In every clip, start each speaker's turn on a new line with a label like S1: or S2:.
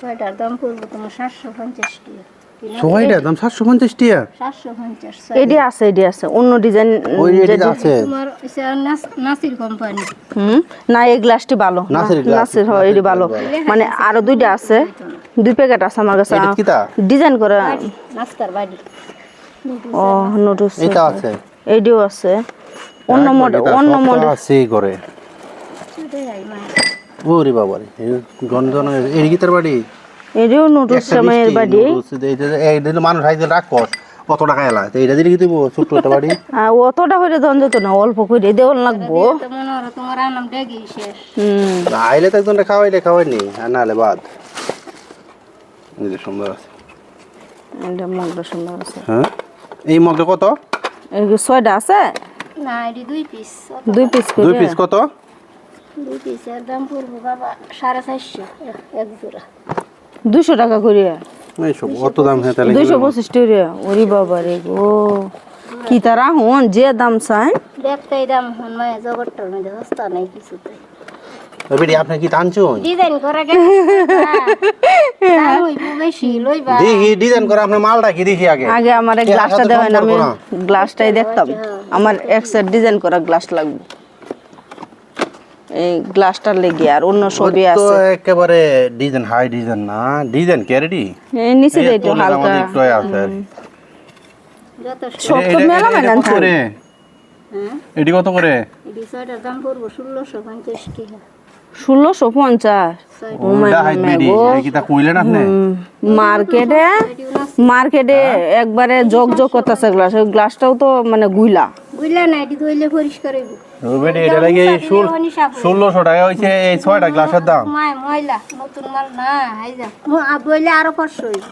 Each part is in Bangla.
S1: ছয়টার দাম পড়ব তোমার সাতশো পঞ্চাশ টাকা
S2: ছয়টা দাম? সাতশো পঞ্চাশ টিয়া?
S1: সাতশো পঞ্চাশ
S3: এডি আছে এডি আছে। অন্য ডিজাইন
S2: ওই রেডিতে আছে।
S1: তোমার নাসির কোম্পানি।
S3: হুম? না এই গ্লাসটি ভালো।
S2: নাসির
S3: হয় এডি ভালো। মানে আরও দুইটা আছে। দুই প্যাকেট আছে আমার কাছে। ডিজাইন করে
S1: নাস্তার বাড়ি।
S3: ও নোটিস
S2: এটা আছে।
S3: এইডিও আছে। অন্য মডেল অন্য মডেল
S2: আছে করে
S1: মানে
S2: ওরে বাবা রে গন্ধন এর গীতার বাড়ি?
S3: এডিও নোটিস
S2: একটা
S3: মায়ের
S2: মিষ্টি
S3: বাড়ি।
S2: noodles, এই যে- এই দিলে মানুষ হাইতে রাখ কর কত টাকা এলা এইটা দিলে কি দিব ছোট্ট একটা বাড়ি?
S3: আহ, অতটা দন যেত না অল্প করে দেওয়ান লাগবো।
S2: আইলে তো একজন খাওয়াইলে খাওয়াইনি আর নাহলে বাদ। এই যে সুন্দর আছে।
S3: এটা মগটা সুন্দর আছে।
S2: হ্যাঁ? এই মগটা কত?
S3: এই ছয়টা আছে?
S1: না এটি দুই পিস
S3: দুই পিস
S2: দুই পিস কত?
S1: দুই পিসের দাম পড়ব বাবা সাড়ে চারশো এক- এক জোড়া।
S3: দুইশো টাকা করে?
S2: এই অত দাম হ্যাঁ তাহলে
S3: দুইশো পঁচিশ টাকা ওরি বাবা রে গো। কি তারা হন যে দাম চাই
S1: দেখতেই দাম হন মায়া জগৎটার মধ্যে সস্তা নাই কিছুতে।
S2: বেটি আপনি কি টানছুন
S1: ডিজাইন করা গেছে দাম হইব বেশি লইবা।
S2: দেখি ডিজাইন করে আপনার মালটা কি দেখি আগে?
S3: আগে আমার গ্লাসটা
S2: সাথে
S3: না আমি গ্লাসটাই দেখতাম। আমার এক সেট ডিজাইন করা গ্লাস লাগবে। এই গ্লাসটার লেগে আর অন্য ছবি
S2: তো
S3: আছে।
S2: একেবারে ডিজাইন হাই ডিজাইন না ডিজাইন ক্যারেটি
S3: এই নিচে হালকা।
S2: একটু আছে।
S3: সব তো মেলা মেলা
S2: কত করে?
S1: হ্যাঁ?
S2: এটি কত করে?
S1: এটি ছয়টার দাম পড়ব ষোলোশো পঞ্চাশ টাকা।
S3: ষোলোশো
S2: তা
S3: মার্কেটে মার্কেটে একবারে জগ জগ করতেছে গ্লাস। ওই গ্লাসটাও তো মানে গুইলা।
S1: বুঝলা না এটি পরিষ্কার হইব।
S2: ও এটা লাগে ষোলোশো টাকা হইছে এই ছয়টা গ্লাসের দাম।
S1: মায় ময়লা নতুন মাল না হাই বইলে আরও পাঁচশো হইব।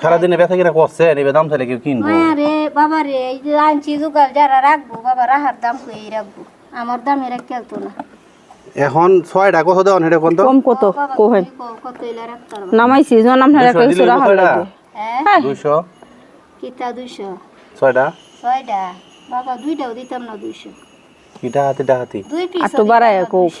S2: সারাদিনে বেচা কিনা করছে নিবে দাম চাইলে কেউ কিনবো।
S1: রে বাবা রে এই যে আনছি জোগাল যারা রাখব বাবা রাহার দাম কই রাখব। আমার দাম এরা কেলতো না।
S2: এখন ছয়টা কত দেওয়ান এটা কোন তো?
S3: কম কত? কোহেন।
S1: কত
S3: নামাইছি যখন আপনার কিছু
S2: দিলে
S3: লাগে।
S1: হ্যাঁ।
S2: দুইশো?
S1: কিতা দুইশো?
S2: ছয়টা?
S1: ছয়টা। বাবা দুইটাও দিতাম না দুইশো।
S2: কিটা হাতি টা
S1: দুই পিস
S3: একটু বাড়ায় কোক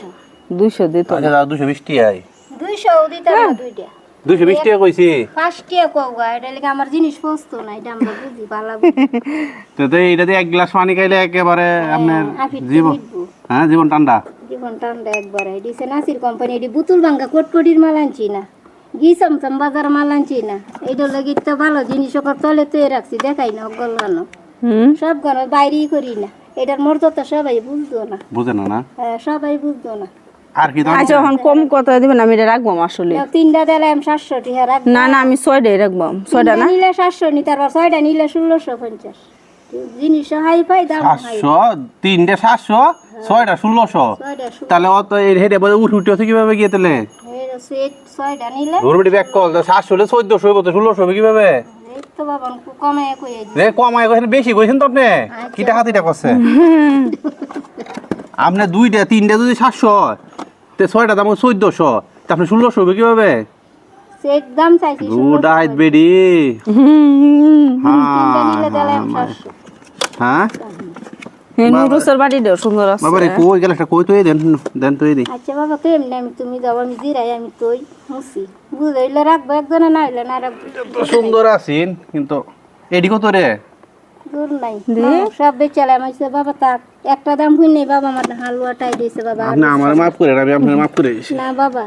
S3: দুইশো। দিত
S2: আচ্ছা দাদা দুশো বিশ টিয়াই
S1: দুইশো দিতাম না দুইটা।
S2: দুশো বিশ টাকা কইছি।
S1: পাঁচটিয়া কও গা এটা লেগে আমার জিনিস পছতো না এটা আমরা বুঝি ভালো বুঝি।
S2: তো তো এইটাতে এক গ্লাস পানি খাইলে একেবারে আপনার জীবন হ্যাঁ জীবন ঠান্ডা।
S1: জীবন ঠান্ডা একবারে। দিছে নাসির কোম্পানি এটি বুতুল ভাঙ্গা কোটকটির মাল আনছি না। ঘি চমচম বাজার মাল আনছি না। এইটার লাগি তো ভালো জিনিস ওকে তলে রাখছি দেখাই না
S3: হুম
S1: সব গান বাইরেই করি না। এটার মর্যাদা সবাই বুঝতো না।
S2: বুঝে না না?
S1: হ্যাঁ, সবাই বুঝতো না।
S2: আর কি
S3: আচ্ছা এখন কম কত দিবেন আমি এটা রাখব আসলে।
S1: তাও তিনটা দিলাম সাতশো টিহা রাখ
S3: না না আমি ছয়টাই রাখব ছয়টা না?
S1: নিলে সাতশো নি তারপর ছয়টা নিলে ষোলোশো পঞ্চাশ। জিনিস হাই ফাই দাম
S2: সাতশো তিনটে সাতশো ছয়টা ষোলোশো। তাহলে অত বলে উঠ কীভাবে গিয়ে তাহলে?
S1: ছয়টা নিলে
S2: ব্যাক কল সাতশো হলে চোদ্দশো হইব তো ষোলোশো হবে কীভাবে?
S1: তো বাবা কমে কই
S2: রে কমাই কইছেন বেশি কইছেন তো আপনি? কি টাকা তিটা করছে? আপনি দুইটা তিনটা যদি সাতশো তে ছয়টা দাম চোদ্দশো তা আপনি ষোলোশো হবে কীভাবে?
S1: সেট দাম চাইছি
S2: গুড আইট বেডি
S1: সাতশো।
S2: হ্যাঁ।
S3: নুডলসের বাড়ি সুন্দর আছে।
S2: বাবা রে কই গেল একটা কই তো দেন দেন তো দি।
S1: আচ্ছা বাবা তো এমনি আমি তুমি যাব আমি জিরাই আমি তোই মুসি। বুঝাইলে রাখব একজনে না হইলে না রাখব।
S2: সুন্দর আছেন কিন্তু এডি কত রে?
S1: দূর নাই। মানুষ সব বেচালে আমি বাবা তাক। একটা দাম হই নাই বাবা আমার হালুয়াটাই দিয়েছে বাবা।
S2: আপনি আমার মাফ করে আমি আপনার মাফ করে দিছি।
S1: না বাবা।